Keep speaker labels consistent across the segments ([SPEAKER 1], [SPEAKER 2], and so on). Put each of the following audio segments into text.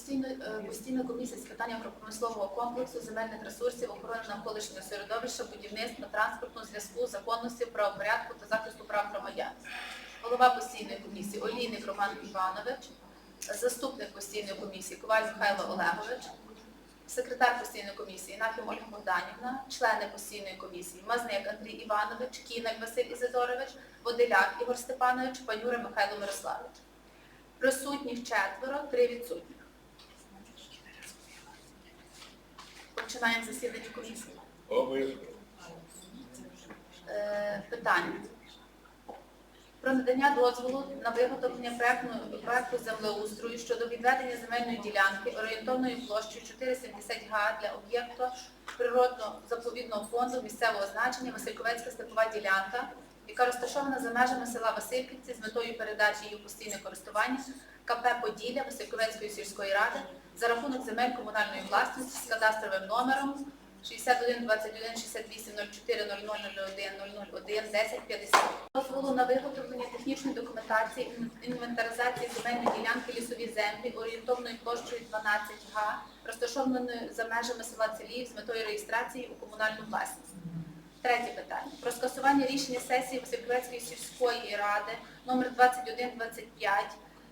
[SPEAKER 1] Постійно, е, постійна комісія з питань агропромислового комплексу, земельних ресурсів, охорони навколишнього середовища, будівництва, транспорту, зв'язку, законності, правопорядку та захисту прав громадян. Голова постійної комісії Олійник Роман Іванович, заступник постійної комісії Коваль Михайло Олегович, секретар постійної комісії Нахим Ольга Богданівна, члени постійної комісії Мазник Андрій Іванович, Кінак Василь Ізидорович, Водиляк Ігор Степанович, Панюра Михайло Мирославович. Присутніх четверо, три відсутніх. Починаємо засідання комісії. Е, питання. Про надання дозволу на виготовлення проекту землеустрою щодо відведення земельної ділянки орієнтовною площею 470 га для об'єкту природно-заповідного фонду місцевого значення Васильковецька степова ділянка, яка розташована за межами села Васильківці з метою передачі її постійне користування КП Поділля Васильковецької сільської ради за рахунок земель комунальної власності з кадастровим номером 61 21 68 04 00 01 001 10 50. Дозволу на виготовлення технічної документації інвентаризації земельної ділянки лісові землі орієнтовною площею 12 га, розташованої за межами села Целіїв з метою реєстрації у комунальну власність. Третє питання. Про скасування рішення сесії Васильківецької сільської ради номер 2125,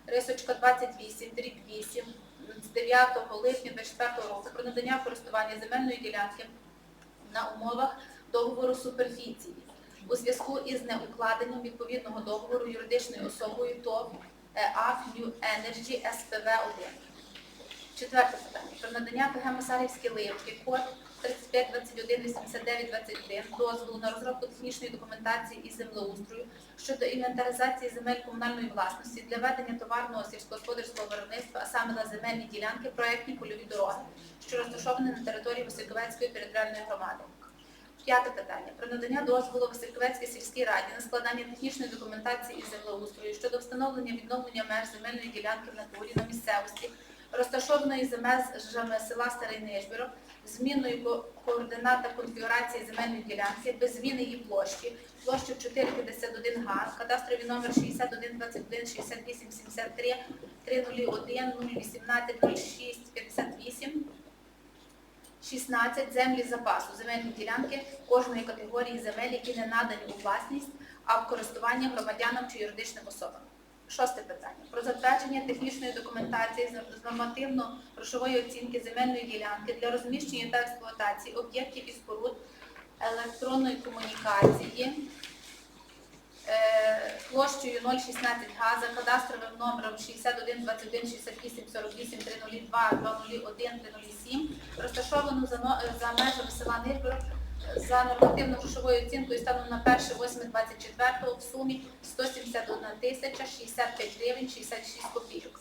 [SPEAKER 1] рисочка 28, дріб 8, з 9 липня 24 року про надання користування земельної ділянки на умовах договору суперфіції у зв'язку із неукладенням відповідного договору юридичною особою ТОВ АФ New Energy СПВ 1 Четверте питання. Про надання ПГ Масалівські ливки, код 35218921 дозволу на розробку технічної документації і землеустрою щодо інвентаризації земель комунальної власності для ведення товарного сільськогосподарського виробництва, а саме на земельні ділянки проектні польові дороги, що розташовані на території Васильковецької територіальної громади. П'яте питання. Про надання дозволу Васильківецькій сільській раді на складання технічної документації і землеустрою щодо встановлення відновлення меж земельної ділянки в натурі на місцевості, розташованої за межами села Старий Нижбірок, зміною ко- координат та конфігурації земельної ділянки без зміни її площі, площу 451 га, кадастровий номер 61 21 68 73 301 018 06 58 16 землі запасу, земельні ділянки кожної категорії земель, які не надані у власність, а в користування громадянам чи юридичним особам. Шосте питання. Про затвердження технічної документації з- нормативно-грошової оцінки земельної ділянки для розміщення та експлуатації об'єктів і споруд електронної комунікації е, площею 016 га за кадастровим номером 61 21 68 48 302 201 307 розташовану за, межами села Нирбород за нормативно-грошовою оцінкою станом на 1.8.24 в сумі 171 тисяча 65 гривень 66 копійок.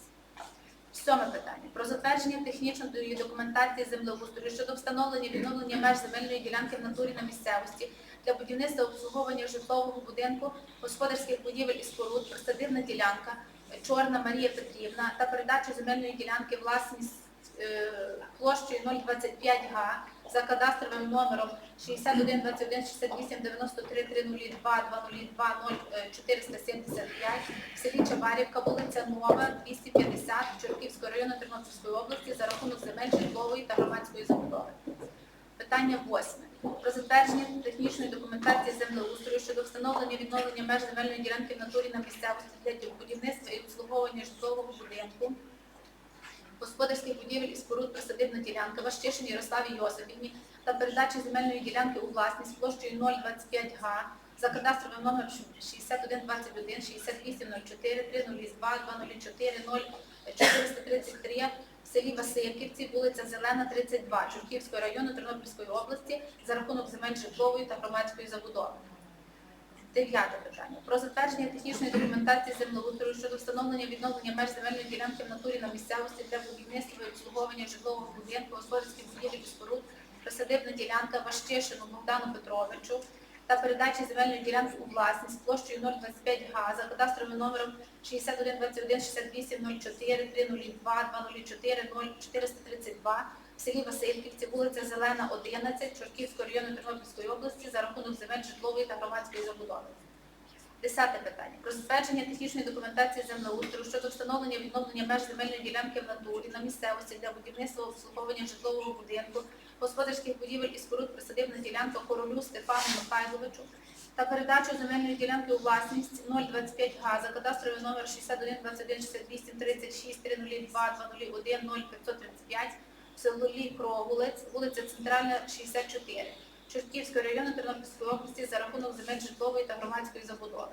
[SPEAKER 1] Сьоме питання. Про затвердження технічної документації землеустрою щодо встановлення відновлення меж земельної ділянки в натурі на місцевості для будівництва обслуговування житлового будинку, господарських будівель і споруд, присадибна ділянка, Чорна Марія Петрівна та передачу земельної ділянки власність е, площею 025 га за кадастровим номером 61 21 68 93 302 202 0475 в селі Чабарівка, вулиця Нова, 250 Чортківського району Тернопільської області за рахунок земель житлової та громадської забудови. Питання восьме. Про затвердження технічної документації землеустрою щодо встановлення відновлення меж земельної ділянки в натурі на місцевості для будівництва і обслуговування житлового будинку, господарських будівель і споруд присадибна ділянка Ващишин Ярославі Йосипівні та передачі земельної ділянки у власність площею 025 га за кадастровим номером 6121 6804 302 204 0433 в селі Васильківці, вулиця Зелена, 32, Чурківського району Тернопільської області за рахунок земель житлової та громадської забудови. Дев'яте питання. Про затвердження технічної документації землеустрою щодо встановлення відновлення меж земельної ділянки в натурі на місцевості для будівництва і обслуговування житлового будинку, господарських будівель і споруд, присадибна ділянка Ващишину Богдану Петровичу та передачі земельної ділянки у власність площею 025 га за кадастровим номером 61 21 68 04 302 204 0432 в селі Васильківці, вулиця Зелена, 11, Чортківського району Тернопільської області за рахунок земель житлової та громадської забудови. Десяте питання. Про затвердження технічної документації землеустрою щодо встановлення відновлення меж земельної ділянки в натурі на місцевості для будівництва обслуговування житлового будинку, господарських будівель і споруд присадибна ділянка королю Степану Михайловичу та передачу земельної ділянки у власність 025 га за кадастровий номер 61 21 68 36 302 201 0535 в селі Кровулець, вулиця Центральна, 64. Чортківського району Тернопільської області за рахунок земель житлової та громадської забудови.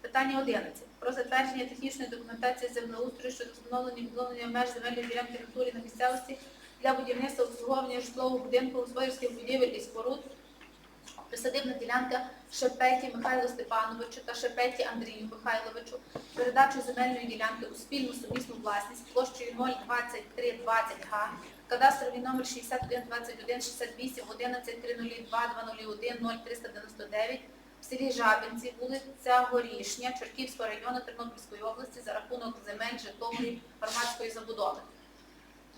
[SPEAKER 1] Питання 11. Про затвердження технічної документації землеустрою щодо встановлення відновлення меж земельної ділянки натурі на місцевості для будівництва обслуговування житлового будинку, господарських будівель і споруд, присадибна ділянка Шепеті Михайлу Степановичу та Шепеті Андрію Михайловичу, передачу земельної ділянки у спільну сумісну власність площею 02320 га, кадастровий номер 61 21 68 11 302 201 0399 в селі Жабинці, вулиця Горішня, Чортківського району Тернопільської області за рахунок земель житлової громадської забудови.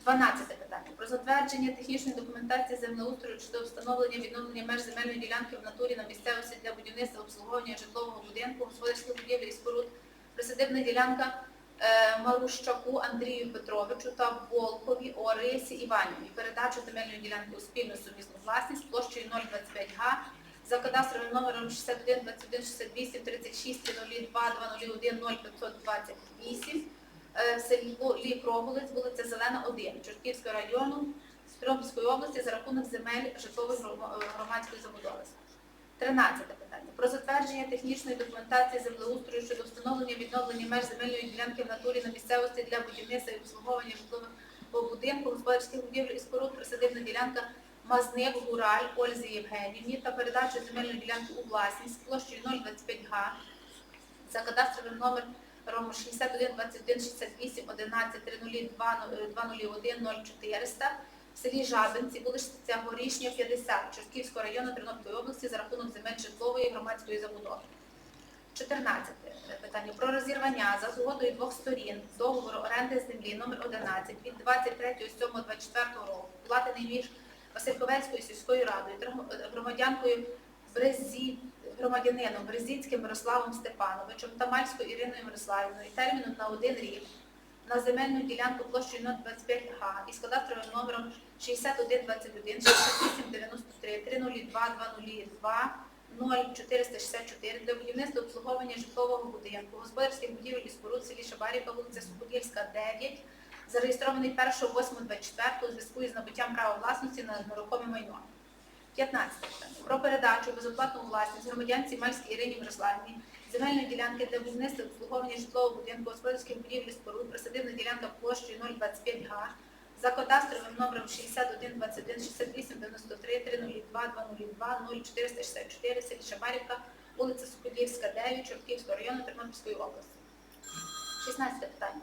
[SPEAKER 1] 12 питання. Про затвердження технічної документації землеустрою щодо встановлення відновлення меж земельної ділянки в натурі на місцевості для будівництва обслуговування житлового будинку, господарських будівель і споруд, присадибна ділянка Марущаку Андрію Петровичу та Волкові Орисі Іванівні. Передачу земельної ділянки у спільну сумісну власність площею 025 га за кадастровим номером 61 21 68 36 302 201 0528 е, в селі Лі вулиця Зелена, 1, Чортківського району Тернопільської області за рахунок земель житлової грома- е, громадської забудови. 13 питання. Про затвердження технічної документації землеустрою щодо встановлення відновлення меж земельної ділянки в натурі на місцевості для будівництва і обслуговування житлових будинку, господарських будівель і споруд, присадибна ділянка Мазник Гураль Ользі Євгенівні та передачу земельної ділянки у власність площею 025 га за кадастровим номером 61 21 68 11 302 201 0400 в селі Жабинці, вулиця Горішня, 50, Чортківського району Тернопільської області за рахунок земель житлової громадської забудови. 14 питання про розірвання за згодою двох сторін договору оренди землі номер 11 від 23.07.24 року, укладений між Васильковецькою сільською радою громадянкою Брезі, громадянином Брезінським Мирославом Степановичем та Мальською Іриною Мирославівною терміном на один рік на земельну ділянку площею 025 га із кадастровим номером 6121 6893 302 202 0464 для будівництва обслуговування житлового будинку, господарських будівель і споруд селі Шабарівка, вулиця Суходільська, 9, зареєстрований 1.8.24 у зв'язку із набуттям права власності на нерухоме майно. 15. Про передачу безоплатну власність громадянці Мальській Ірині Мирославівні земельної ділянки для будівництва обслуговування житлового будинку, господарських будівель і споруд, присадибна ділянка площею 025 га за кадастровим номером 61 21 68 93 302 202 0464 селі Шабарівка, вулиця Соколівська, 9, Чортківського району Тернопільської області. 16 питання.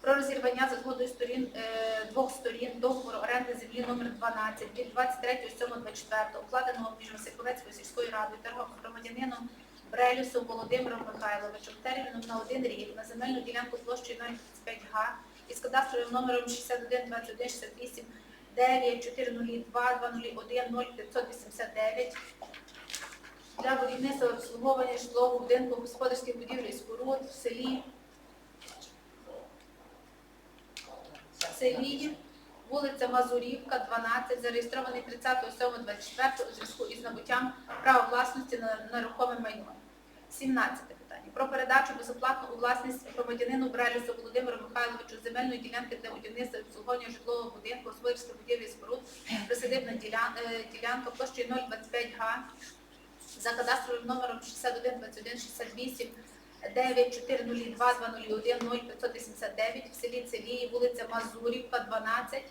[SPEAKER 1] Про розірвання за згодою сторін е, двох сторін договору оренди землі номер 12 від 23.07.24 укладеного між Васильковецькою сільською радою та громадянином Брелюсом Володимиром Михайловичем терміном на один рік на земельну ділянку площею 025 га із кадастровим номером 61 21 68 9 402 201 0589 для будівництва обслуговування житлового будинку господарських будівель і споруд в селі в селі вулиця Мазурівка, 12, зареєстрований 30.07.24 у зв'язку із набуттям права власності на нерухоме майно. 17 питання. Про передачу безоплатно у власність громадянину Брелюсу Володимиру Михайловичу земельної ділянки для будівництва обслуговування житлового будинку, господарських будівлі споруд, присадибна е, ділянка площею 025 га за кадастровим номером 61 21 68 9402 201 0589 в селі Целії, вулиця Мазурівка, 12,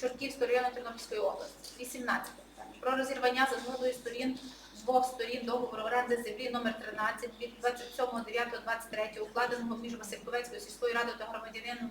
[SPEAKER 1] Чортківського району Тернопільської області. 18 питання. Про розірвання за згодою сторін двох сторін договору оренди землі номер 13 від 27.09.23 укладеного між Васильковецькою сільською радою та громадянином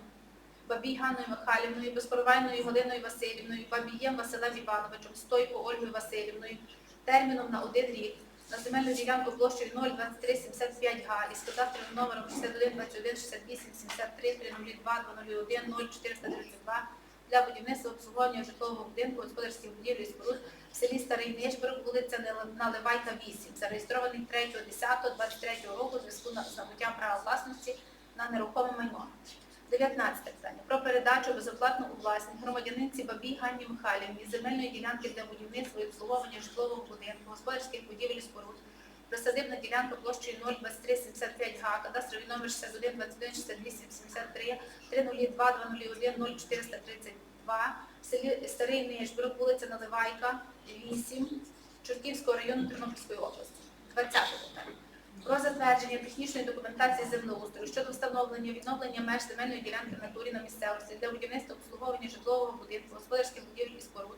[SPEAKER 1] Бабій Ганною Михайлівною, Безкоровайною Галиною Васильівною, Бабієм Василем Івановичем, Стойко Ольгою Васильівною терміном на один рік на земельну ділянку площею 02375 га із кадастровим номером 61 21 68 73 302 201 0432 для будівництва обслуговування житлового будинку, господарських будівель і споруд в селі Старий Нижборг, вулиця Наливайка 8, зареєстрований 3.10.23 року у зв'язку з набуттям права власності на нерухоме майно. 19 питання. Про передачу безоплатно у власність громадянинці Бабій Ганні Михайлівні земельної ділянки для будівництва і обслуговування житлового будинку, господарських будівель і споруд, присадибна ділянка площею 02375 га, кадастровий номер 61 21 68 73 302 201 0432 в селі Старий Нижборг, вулиця Наливайка, 8, Чортківського району Тернопільської області. 20 питання. Про затвердження технічної документації землеустрою щодо встановлення відновлення меж земельної ділянки в натурі на місцевості для будівництва обслуговування житлового будинку, господарських будівель і споруд,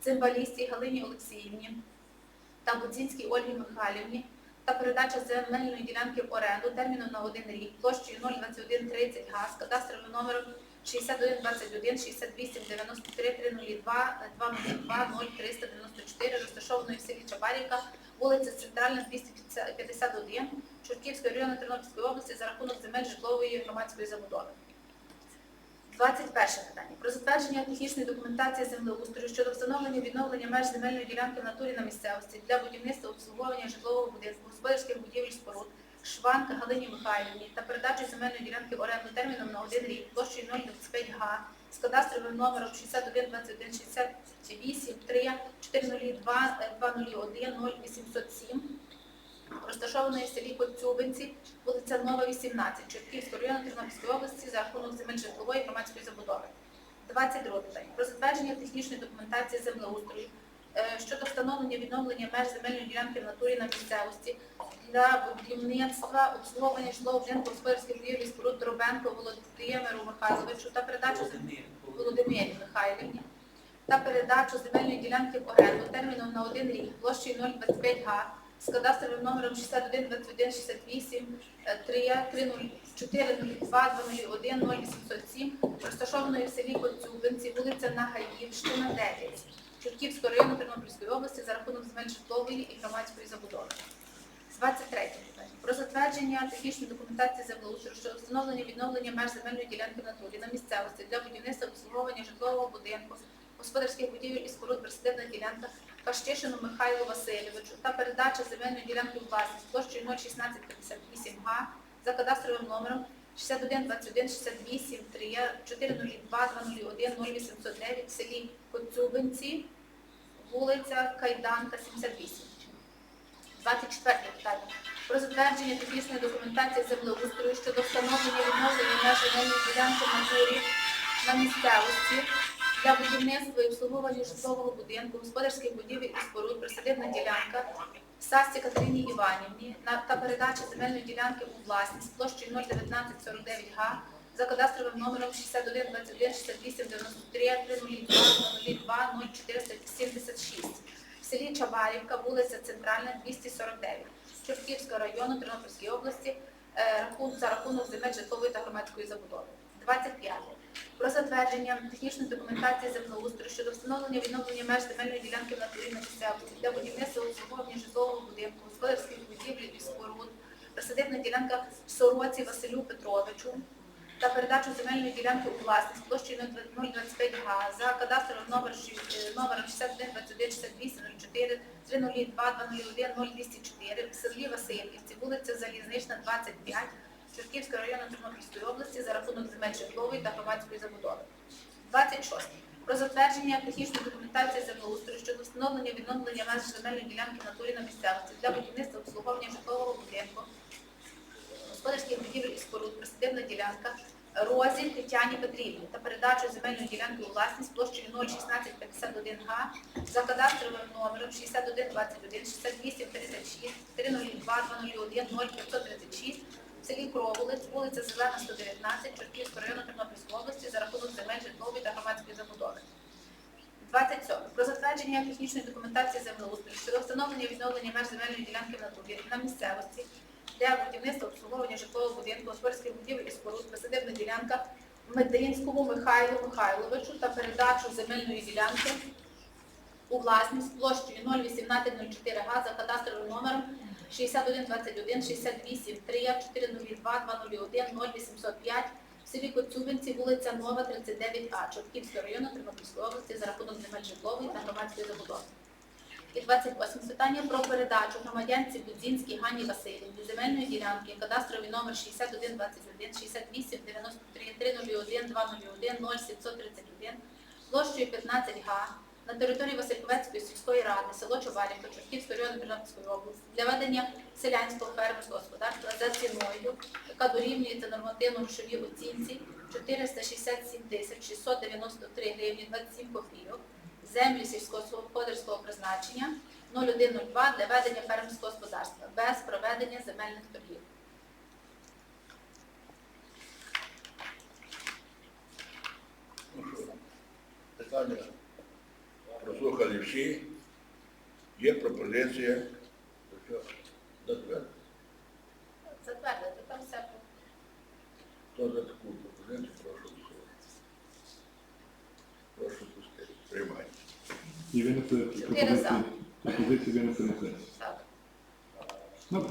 [SPEAKER 1] цимбалістій Галині Олексіївні та Будзінській Ольгі Михайлівні та передача земельної ділянки в оренду терміном на один рік площею 02130 га з кадастровим номером 6121 68 93 302 202 0394 розташованої в селі Чабарівка, вулиця Центральна 251 Чортківського району Тернопільської області за рахунок земель житлової громадської забудови. 21 питання. Про затвердження технічної документації землеустрою щодо встановлення відновлення меж земельної ділянки в натурі на місцевості для будівництва обслуговування житлового будинку, господарських будівель споруд, Шванка Галині Михайлівні та передачі земельної ділянки в оренду терміном на один рік площею 025 га з кадастровим номером 61 21 68 3 402 201 0807 розташованої в селі Коцюбинці, вулиця Нова, 18, Чортківського району Тернопільської області за рахунок земель житлової громадської забудови. 22 питання. Про затвердження технічної документації землеустрою е, щодо встановлення відновлення меж земельної ділянки в натурі на місцевості для будівництва обслуговування житлового будинку господарських будівлі споруд Дробенко Володимиру Михайловичу та передачу Володимирі Михайлівні та передачу земельної ділянки в оренду терміном на один рік площею 025 га з кадастровим номером 61 21 68 3 402 201 0807 розташованої в селі Коцюбинці, вулиця Нагаївщина, 9, Чортківського району Тернопільської області за рахунок земель житлової і громадської забудови. 23 питання. Про затвердження технічної документації землеустрою щодо встановлення відновлення меж земельної ділянки натурі на місцевості для будівництва обслуговування житлового будинку, господарських будівель і споруд присадибна ділянка Каштишину Михайлу Васильовичу та передача земельної ділянки у власність площею 01658 га за кадастровим номером 61 21 68 3 402 201 0809 в селі Коцюбинці, вулиця Кайданка, 78. 24 питання. Про затвердження технічної документації землеустрою щодо встановлення відновлення меж земельної ділянки в натурі на місцевості для будівництва і обслуговування житлового будинку, господарських будівель і споруд, присадибна ділянка Састі Катерині Іванівні та передача земельної ділянки у власність площею 01949 га за кадастровим номером 61 21 68 93 302 0476 в селі Чабарівка, вулиця Центральна, 249, Чортківського району Тернопільської області е, за рахунок земель житлової та громадської забудови. 25. Про затвердження технічної документації землеустрою щодо встановлення відновлення меж земельної ділянки в натурі на місцевості для будівництва обслуговування житлового будинку, господарських будівель і споруд, присадибна ділянка Сороці Василю Петровичу та передачу земельної ділянки у власність площею 025 га за кадастровим номер номером 61 21 68 04 302 201 0204 в селі Васильівці, вулиця Залізнична, 25, Чортківського району Тернопільської області за рахунок земель житлової та громадської забудови. 26. Про затвердження технічної документації землеустрою щодо встановлення відновлення меж земельної ділянки натурі на місцевості для будівництва обслуговування житлового будинку, господарських будівель і споруд, присадибна ділянка Розі Тетяні Петрівні та передачу земельної ділянки у власність площею 01651 га за кадастровим номером 61 21 68 36 302 201 0536 селі Кроволець, вулиця Зелена, 119, Чортківського району Тернопільської області за рахунок земель житлової та громадської забудови. 27. Про затвердження технічної документації землеустрою щодо встановлення і відновлення меж земельної ділянки в натурі на місцевості для будівництва обслуговування житлового будинку, господарських будівель і споруд, присадибна ділянка Мединському Михайлу Михайловичу та передачу земельної ділянки у власність площею 01804 га за кадастровим номером 6121 68 3 402 201 0805 в селі Коцюбинці, вулиця Нова, 39А, Чортківського району Тернопільської області за рахунок земель житлової та громадської забудови. І 28 питання про передачу громадянці Будзінській Ганні Васильівні земельної ділянки, кадастровий номер 6121 68 93 301 201 0731 площею 15 га на території Васильковецької сільської ради, село Чубарівка, Чортківського району Тернопільської області для ведення селянського фермерського господарства за ціною, яка дорівнюється нормативно-грошовій оцінці 467 тисяч 693 гривні 27 копійок, землі сільськогосподарського призначення 0102 для ведення фермерського господарства без проведення земельних торгів.
[SPEAKER 2] Ну що, питання всі. Є пропозиція. Затвердити.
[SPEAKER 1] Затвердити там все.
[SPEAKER 2] Хто за таку пропозицію, прошу голосувати. Прошу пустити. Приймайте.
[SPEAKER 3] І
[SPEAKER 1] за.
[SPEAKER 3] пропозиції, пропозиції на сесію.
[SPEAKER 1] Так.
[SPEAKER 3] Добре.